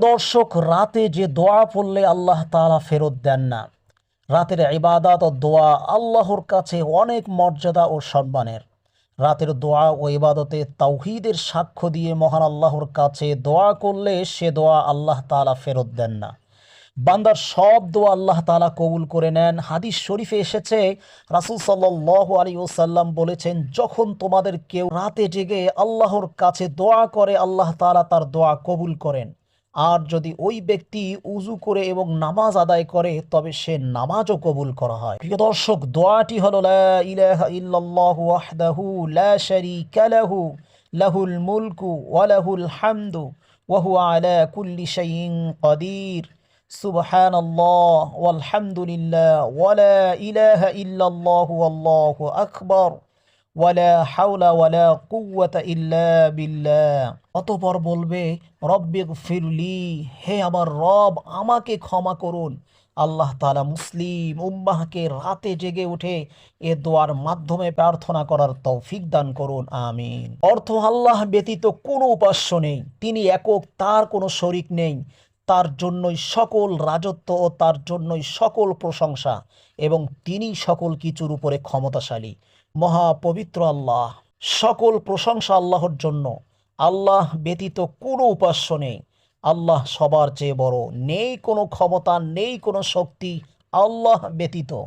দর্শক, রাতে যে দোয়া পড়লে আল্লাহ তালা ফেরত দেন না। রাতের ইবাদত ও দোয়া আল্লাহর কাছে অনেক মর্যাদা ও সম্মানের। রাতের দোয়া ও ইবাদতে তাওহিদের সাক্ষ্য দিয়ে মহান আল্লাহর কাছে দোয়া করলে সে দোয়া আল্লাহ তাআলা ফেরত দেন না। বান্দার সব দোয়া আল্লাহ তালা কবুল করে নেন। হাদিস শরীফে এসেছে, রাসূল সাল্লাল্লাহু আলাইহি ওয়াসাল্লাম বলেছেন, যখন তোমাদের কেউ রাতে জেগে আল্লাহর কাছে দোয়া করে, আল্লাহ তালা তার দোয়া কবুল করেন। আর যদি ওই ব্যক্তি উজু করে এবং নামাজ আদায় করে, তবে সে নামাজও কবুল করা হয়। প্রিয় দর্শক, দোয়াটি হলো লাহু, লাহুল মুলকু ওয়া লাহুল হামদু ওয়া হুয়া আলা কুল্লি শাইইন কাদির। সুবহানাল্লাহ, ওয়ালহামদুলিল্লাহ, ওয়া লা ইলাহা ইল্লাল্লাহু আল্লাহু আকবার। হাওলা ইল্লা অতপর বলবে রব্বিগ ফিরলি হে আমার রব, আমাকে ক্ষমা করুন। আল্লাহ তাআলা মুসলিম উম্মাহকে রাতে জেগে উঠে এ দোয়ার মাধ্যমে প্রার্থনা করার তৌফিক দান করুন, আমিন। অর্থ আল্লাহ ব্যতীত কোনো উপাস্য নেই। তিনি একক, তার কোনো শরিক নেই। তার জন্যই সকল রাজত্ব ও তার জন্যই সকল প্রশংসা এবং তিনি সকল কিছুর উপরে ক্ষমতাশালী। মহাপবিত্র আল্লাহ। সকল প্রশংসা আল্লাহর জন্য। আল্লাহ ব্যতীত কোনো উপাস্য নেই। আল্লাহ সবার চেয়ে বড়। নেই কোনো ক্ষমতা, নেই কোনো শক্তি। আল্লাহ ব্যতীত।